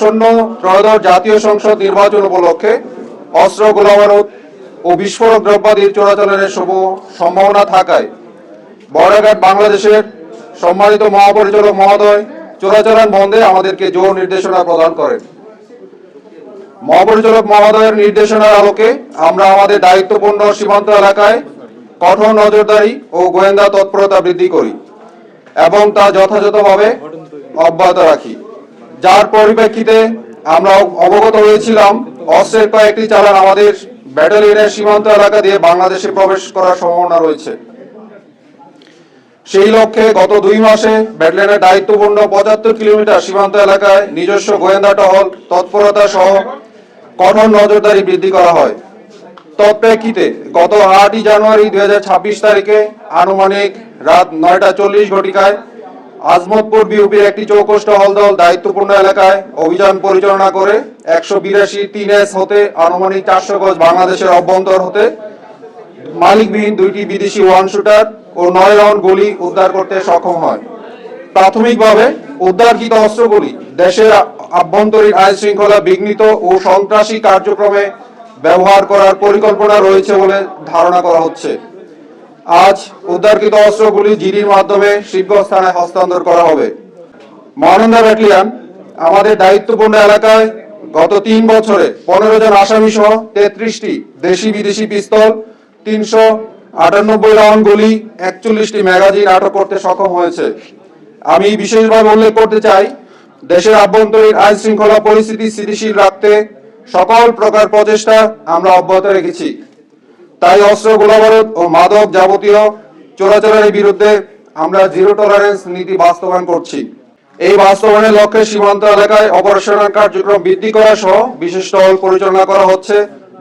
আসন্ন ত্রয়োদশ জাতীয় সংসদ নির্বাচন উপলক্ষে অস্ত্র গোলাবারুদ ও বিস্ফোরক দ্রব্যাদির চোরাচালানের শুভ সম্ভাবনা থাকায় বড়ঘাট বাংলাদেশের সম্মানিত মহাপরিচালক মহোদয় চোরাচালান বন্ধে আমাদেরকে জোর নির্দেশনা প্রদান করেন। মহাপরিচালক মহোদয়ের নির্দেশনার আলোকে আমরা আমাদের দায়িত্বপূর্ণ সীমান্ত এলাকায় কঠোর নজরদারি ও গোয়েন্দা তৎপরতা বৃদ্ধি করি এবং তা যথাযথভাবে অব্যাহত রাখি। যার পরিপ্রেক্ষিতে আমরা অবগত হয়েছিলাম, অস্ত্রের কয়েকটি চালান আমাদের ব্যাটালিয়নের সীমান্ত এলাকা দিয়ে বাংলাদেশে প্রবেশ করার সম্ভাবনা রয়েছে। সেই লক্ষ্যে গত দুই মাসে ব্যাটালিয়নের দায়িত্বপূর্ণ পঁচাত্তর কিলোমিটার সীমান্ত এলাকায় নিজস্ব গোয়েন্দা টহল, তৎপরতা সহ কঠোর নজরদারি বৃদ্ধি করা হয়। তৎপ্রেক্ষিতে গত আটই জানুয়ারি দুই হাজার ছাব্বিশ তারিখে আনুমানিক রাত নয়টা চল্লিশ ঘটিকায় আজমতপুর বিউপির একটি চৌকষ্ট হলদল দায়িত্বপূর্ণ এলাকায় অভিযান পরিচালনা করে একশো বিরাশি তিন এস হতে আনুমানিক চারশো গজ বাংলাদেশের অভ্যন্তর হতে মালিকবিহীন দুইটি বিদেশি ওয়ান শুটার ও নয় রাউন্ড গুলি উদ্ধার করতে সক্ষম হয়। প্রাথমিকভাবে উদ্ধারকৃত অস্ত্রগুলি দেশের আভ্যন্তরীণ আইন শৃঙ্খলা বিঘ্নিত ও সন্ত্রাসী কার্যক্রমে ব্যবহার করার পরিকল্পনা রয়েছে বলে ধারণা করা হচ্ছে। আজ উদ্ধারকৃত অস্ত্রগুলি জিডির মাধ্যমে শিবগঞ্জ হস্তান্তর করা হবে। মহানন্দা ব্যাটালিয়ান, আমাদের দায়িত্বপূর্ণ এলাকায় গত তিন বছরে পনেরো জন আসামি সহ তেত্রিশটি দেশি বিদেশি পিস্তল, তিনশো আটানব্বই রাউন্ড গুলি, একচল্লিশটি ম্যাগাজিন আটক করতে সক্ষম হয়েছে। আমি বিশেষভাবে উল্লেখ করতে চাই, দেশের আভ্যন্তরীণ আইন শৃঙ্খলা পরিস্থিতি স্থিতিশীল রাখতে সকল প্রকার প্রচেষ্টা আমরা অব্যাহত রেখেছি। তাই অস্ত্র গোলাবারুদ ও মাদক যাবতীয় চোরাচালানের বিরুদ্ধে আমরা জিরো টলারেন্স নীতি বাস্তবায়ন করছি। এই বাস্তবায়নের লক্ষ্যে সীমান্ত এলাকায় অপারেশনাল কার্যক্রম বৃদ্ধি করা সহ বিশেষ টহল পরিচালনা করা হচ্ছে,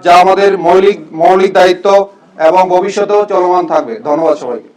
যা আমাদের মৌলিক মৌলিক দায়িত্ব এবং ভবিষ্যতেও চলমান থাকবে। ধন্যবাদ সবাইকে।